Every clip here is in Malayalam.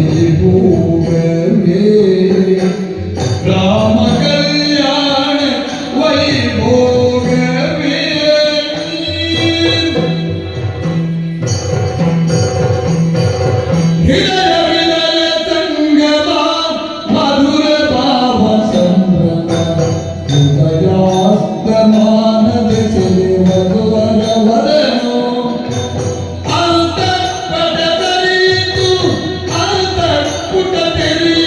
വൈഭോഗമേ Rama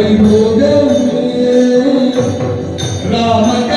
Ramayana, Ramayana, Ramayana, Ramayana,